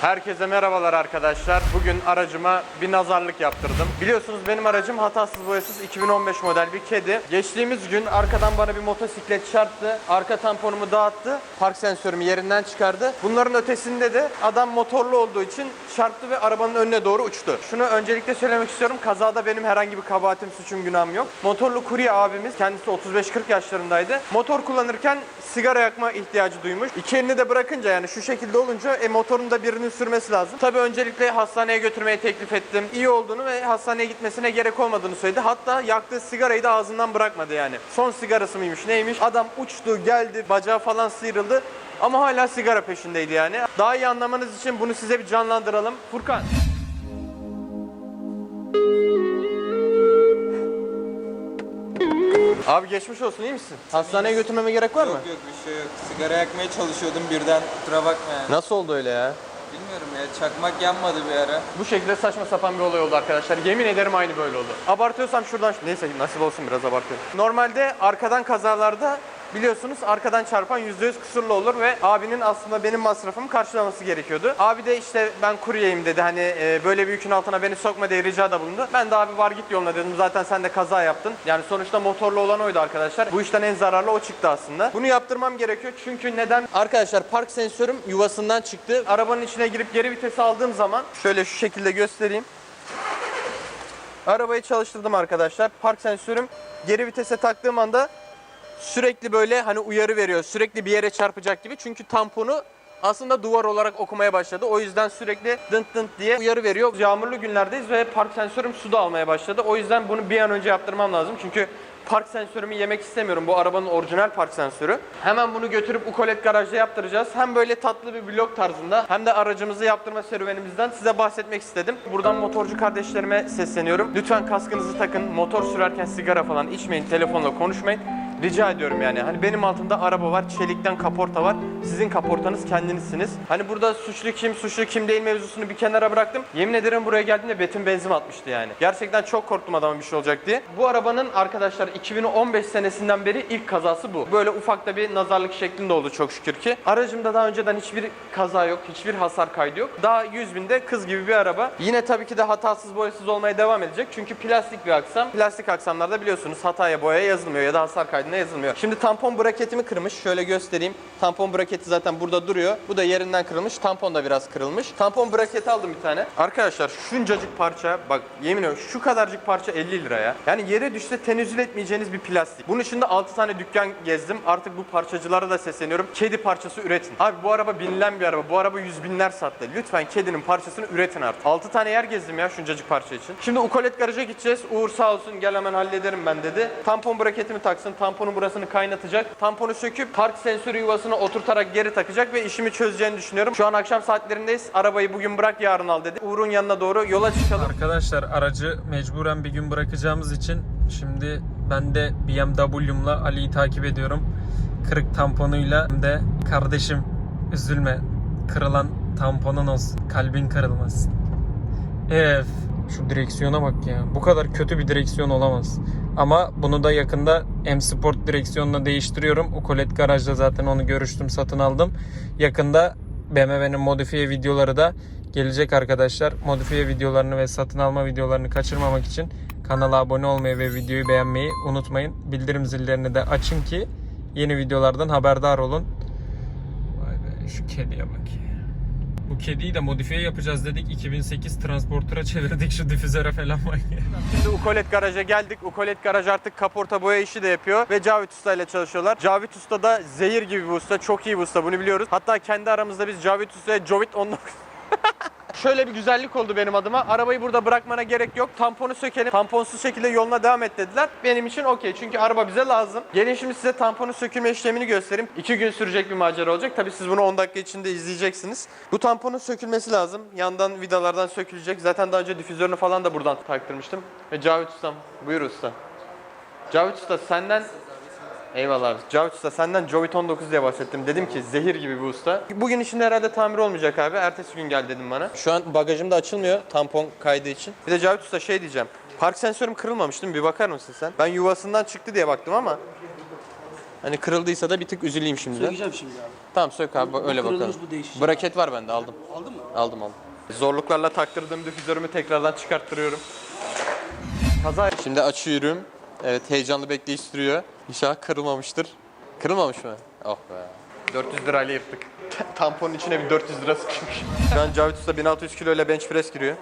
Herkese merhabalar arkadaşlar. Bugün aracıma bir nazarlık yaptırdım. Biliyorsunuz benim aracım hatasız boyasız 2015 model bir kedi. Geçtiğimiz gün arkadan bana bir motosiklet çarptı. Arka tamponumu dağıttı. Park sensörümü yerinden çıkardı. Bunların ötesinde de adam motorlu olduğu için çarptı ve arabanın önüne doğru uçtu. Şunu öncelikle söylemek istiyorum. Kazada benim herhangi bir kabahatim, suçum, günahım yok. Motorlu kurye abimiz kendisi 35-40 yaşlarındaydı. Motor kullanırken sigara yakma ihtiyacı duymuş. İki elini de bırakınca yani şu şekilde olunca e, motorun da birinin sürmesi lazım. Tabii öncelikle hastaneye götürmeye teklif ettim. İyi olduğunu ve hastaneye gitmesine gerek olmadığını söyledi. Hatta yaktığı sigarayı da ağzından bırakmadı yani. Son sigarası mıymış neymiş? Adam uçtu geldi bacağı falan sıyrıldı. Ama hala sigara peşindeydi yani. Daha iyi anlamanız için bunu size bir canlandıralım. Furkan. Abi geçmiş olsun iyi misin? Hastaneye götürmeme gerek var mı? Yok yok bir şey yok. Sigara yakmaya çalışıyordum birden. Kusura bakma yani. Nasıl oldu öyle ya? Bilmiyorum ya çakmak yanmadı bir ara. Bu şekilde saçma sapan bir olay oldu arkadaşlar. Yemin ederim aynı böyle oldu. Abartıyorsam şuradan... Neyse nasip olsun biraz abartıyorum. Normalde arkadan kazalarda biliyorsunuz arkadan çarpan %100 kusurlu olur ve abinin aslında benim masrafımı karşılaması gerekiyordu. Abi de işte ben kuryeyim dedi hani e, böyle bir yükün altına beni sokma diye ricada bulundu. Ben de abi var git yoluna dedim zaten sen de kaza yaptın. Yani sonuçta motorlu olan oydu arkadaşlar. Bu işten en zararlı o çıktı aslında. Bunu yaptırmam gerekiyor çünkü neden? Arkadaşlar park sensörüm yuvasından çıktı. Arabanın içine girip geri vitesi aldığım zaman şöyle şu şekilde göstereyim. Arabayı çalıştırdım arkadaşlar. Park sensörüm geri vitese taktığım anda sürekli böyle hani uyarı veriyor. Sürekli bir yere çarpacak gibi. Çünkü tamponu aslında duvar olarak okumaya başladı. O yüzden sürekli dınt dınt diye uyarı veriyor. Yağmurlu günlerdeyiz ve park sensörüm su da almaya başladı. O yüzden bunu bir an önce yaptırmam lazım. Çünkü park sensörümü yemek istemiyorum. Bu arabanın orijinal park sensörü. Hemen bunu götürüp Ukolet garajda yaptıracağız. Hem böyle tatlı bir vlog tarzında hem de aracımızı yaptırma serüvenimizden size bahsetmek istedim. Buradan motorcu kardeşlerime sesleniyorum. Lütfen kaskınızı takın. Motor sürerken sigara falan içmeyin. Telefonla konuşmayın. Rica ediyorum yani. Hani benim altımda araba var, çelikten kaporta var. Sizin kaportanız kendinizsiniz. Hani burada suçlu kim, suçlu kim değil mevzusunu bir kenara bıraktım. Yemin ederim buraya geldiğimde betim benzin atmıştı yani. Gerçekten çok korktum adamın bir şey olacak diye. Bu arabanın arkadaşlar 2015 senesinden beri ilk kazası bu. Böyle ufak da bir nazarlık şeklinde oldu çok şükür ki. Aracımda daha önceden hiçbir kaza yok, hiçbir hasar kaydı yok. Daha 100 binde kız gibi bir araba. Yine tabii ki de hatasız boyasız olmaya devam edecek. Çünkü plastik bir aksam. Plastik aksamlarda biliyorsunuz hataya boya yazılmıyor ya da hasar kaydına yazılmıyor. Şimdi tampon braketimi kırmış. Şöyle göstereyim. Tampon braketi zaten burada duruyor. Bu da yerinden kırılmış. Tampon da biraz kırılmış. Tampon braketi aldım bir tane. Arkadaşlar şuncacık parça bak yemin ediyorum şu kadarcık parça 50 lira ya. Yani yere düşse tenezzül etmeyeceğiniz bir plastik. Bunun içinde 6 tane dükkan gezdim. Artık bu parçacılara da sesleniyorum. Kedi parçası üretin. Abi bu araba binilen bir araba. Bu araba yüz binler sattı. Lütfen kedinin parçasını üretin artık. 6 tane yer gezdim ya şuncacık parça için. Şimdi Ukolet garaja gideceğiz. Uğur sağ olsun gel hemen hallederim ben dedi. Tampon braketimi taksın. Tamponun burasını kaynatacak. Tamponu söküp park sensörü yuvasına oturtarak geri takacak ve işimi çözeceğini düşünüyorum. Şu an akşam saatlerindeyiz. Arabayı bugün bırak yarın al dedi. Uğur'un yanına doğru yola çıkalım. Arkadaşlar aracı mecburen bir gün bırakacağımız için şimdi ben de BMW'mla Ali'yi takip ediyorum. Kırık tamponuyla hem de kardeşim üzülme kırılan tamponun olsun. Kalbin kırılmasın. Ef şu direksiyona bak ya. Bu kadar kötü bir direksiyon olamaz. Ama bunu da yakında M Sport direksiyonuna değiştiriyorum. Ukolet garajda zaten onu görüştüm, satın aldım. Yakında BMW'nin modifiye videoları da gelecek arkadaşlar. Modifiye videolarını ve satın alma videolarını kaçırmamak için kanala abone olmayı ve videoyu beğenmeyi unutmayın. Bildirim zillerini de açın ki yeni videolardan haberdar olun. Vay be şu kediye bak ya. Bu kediyi de modifiye yapacağız dedik. 2008 transporter'a çevirdik şu difüzöre falan bak. Şimdi Ukolet garaja geldik. Ukolet garaj artık kaporta boya işi de yapıyor ve Cavit Usta ile çalışıyorlar. Cavit Usta da zehir gibi bir usta. Çok iyi bir usta bunu biliyoruz. Hatta kendi aramızda biz Cavit Usta'ya Jovit 19 Şöyle bir güzellik oldu benim adıma. Arabayı burada bırakmana gerek yok. Tamponu sökelim. Tamponsuz şekilde yoluna devam et dediler. Benim için okey. Çünkü araba bize lazım. Gelin şimdi size tamponu sökülme işlemini göstereyim. 2 gün sürecek bir macera olacak. Tabii siz bunu 10 dakika içinde izleyeceksiniz. Bu tamponun sökülmesi lazım. Yandan vidalardan sökülecek. Zaten daha önce difüzörünü falan da buradan taktırmıştım. Ve Cavit Ustam. Buyur usta. Cavit Usta senden Eyvallah. Cavit Usta senden Jovit 19 diye bahsettim. Dedim ki zehir gibi bir usta. Bugün içinde herhalde tamir olmayacak abi. Ertesi gün gel dedim bana. Şu an bagajım da açılmıyor tampon kaydı için. Bir de Cavit Usta şey diyeceğim. Park sensörüm kırılmamış değil mi? Bir bakar mısın sen? Ben yuvasından çıktı diye baktım ama. Hani kırıldıysa da bir tık üzüleyim şimdi. Söyleyeceğim şimdi abi. Tamam sök abi öyle bakalım. bu değişecek. Braket var bende aldım. Aldın mı? Aldım aldım. Zorluklarla taktırdığım difüzörümü tekrardan çıkarttırıyorum. Kaza. Şimdi açıyorum. Evet heyecanlı bekleyiş sürüyor. İnşallah kırılmamıştır. Kırılmamış mı? Oh be. 400 lirayla yırttık. Tamponun içine bir 400 lira sıkışmış. Şu an Cavit Usta 1600 kilo ile bench press giriyor.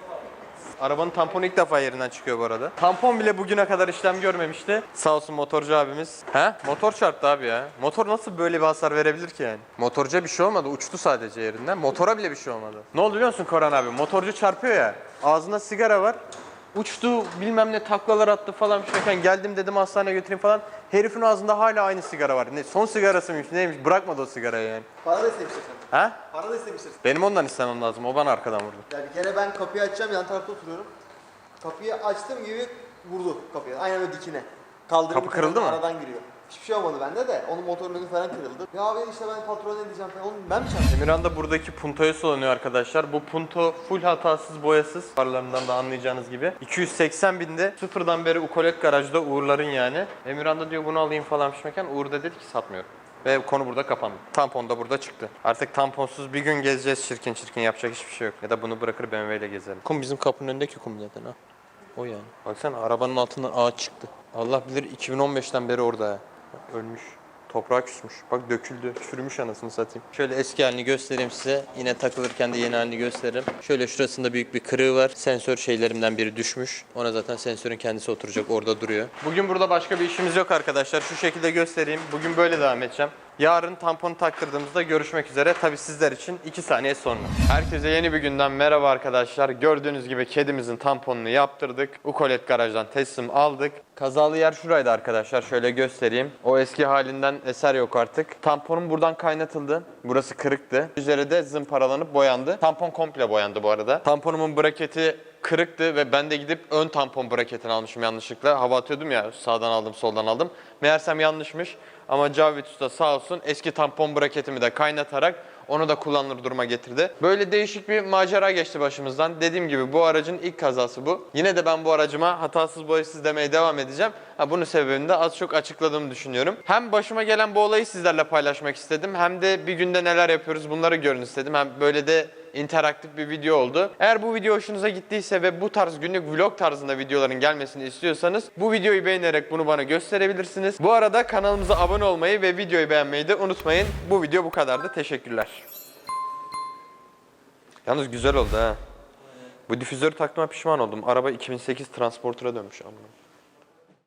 Arabanın tamponu ilk defa yerinden çıkıyor bu arada. Tampon bile bugüne kadar işlem görmemişti. Sağ olsun motorcu abimiz. He? Motor çarptı abi ya. Motor nasıl böyle bir hasar verebilir ki yani? Motorcuya bir şey olmadı. Uçtu sadece yerinden. Motora bile bir şey olmadı. Ne oldu biliyor musun Koran abi? Motorcu çarpıyor ya. Ağzında sigara var. Uçtu bilmem ne taklalar attı falan şeyken geldim dedim hastaneye götüreyim falan. Herifin ağzında hala aynı sigara var. Ne, son sigarası mıymış neymiş bırakmadı o sigarayı yani. Para da istemiştir sen. Ha? Para da istemiştir. Benim ondan istemem lazım. O bana arkadan vurdu. Ya bir kere ben kapıyı açacağım yan tarafta oturuyorum. Kapıyı açtığım gibi vurdu kapıya. Aynen öyle dikine. Kaldırımı Kapı kırıldı mı? Aradan giriyor. Hiçbir şey olmadı bende de. Onun motorun önü falan kırıldı. Ya abi işte ben patrona ne diyeceğim falan. Oğlum ben mi çarptım? Emirhan da buradaki puntoya kullanıyor arkadaşlar. Bu punto full hatasız boyasız. Farlarından da anlayacağınız gibi. 280 binde sıfırdan beri Ukolet garajda Uğurların yani. Emirhan da diyor bunu alayım falan pişmeken Uğur da dedi ki satmıyorum. Ve konu burada kapandı. Tampon da burada çıktı. Artık tamponsuz bir gün gezeceğiz çirkin çirkin yapacak hiçbir şey yok. Ya da bunu bırakır BMW ile gezerim. Kum bizim kapının önündeki kum zaten ha. O yani. Baksana arabanın altından ağaç çıktı. Allah bilir 2015'ten beri orada. ha. Ölmüş. Toprağa küsmüş. Bak döküldü. Çürümüş anasını satayım. Şöyle eski halini göstereyim size. Yine takılırken de yeni halini gösteririm. Şöyle şurasında büyük bir kırığı var. Sensör şeylerimden biri düşmüş. Ona zaten sensörün kendisi oturacak. Orada duruyor. Bugün burada başka bir işimiz yok arkadaşlar. Şu şekilde göstereyim. Bugün böyle devam edeceğim. Yarın tamponu taktırdığımızda görüşmek üzere. Tabi sizler için 2 saniye sonra. Herkese yeni bir günden merhaba arkadaşlar. Gördüğünüz gibi kedimizin tamponunu yaptırdık. Ukolet garajdan teslim aldık. Kazalı yer şuraydı arkadaşlar. Şöyle göstereyim. O eski halinden eser yok artık. Tamponum buradan kaynatıldı. Burası kırıktı. Üzeri de zımparalanıp boyandı. Tampon komple boyandı bu arada. Tamponumun braketi kırıktı ve ben de gidip ön tampon braketini almışım yanlışlıkla. Hava atıyordum ya sağdan aldım soldan aldım. Meğersem yanlışmış. Ama Cavit Usta sağ olsun eski tampon braketimi de kaynatarak onu da kullanılır duruma getirdi. Böyle değişik bir macera geçti başımızdan. Dediğim gibi bu aracın ilk kazası bu. Yine de ben bu aracıma hatasız boyasız demeye devam edeceğim. Ha, bunun sebebini de az çok açıkladığımı düşünüyorum. Hem başıma gelen bu olayı sizlerle paylaşmak istedim. Hem de bir günde neler yapıyoruz bunları görün istedim. Hem böyle de interaktif bir video oldu. Eğer bu video hoşunuza gittiyse ve bu tarz günlük vlog tarzında videoların gelmesini istiyorsanız bu videoyu beğenerek bunu bana gösterebilirsiniz. Bu arada kanalımıza abone olmayı ve videoyu beğenmeyi de unutmayın. Bu video bu kadardı. Teşekkürler. Yalnız güzel oldu ha. Bu difüzörü taktığıma pişman oldum. Araba 2008 transporter'a dönmüş amına.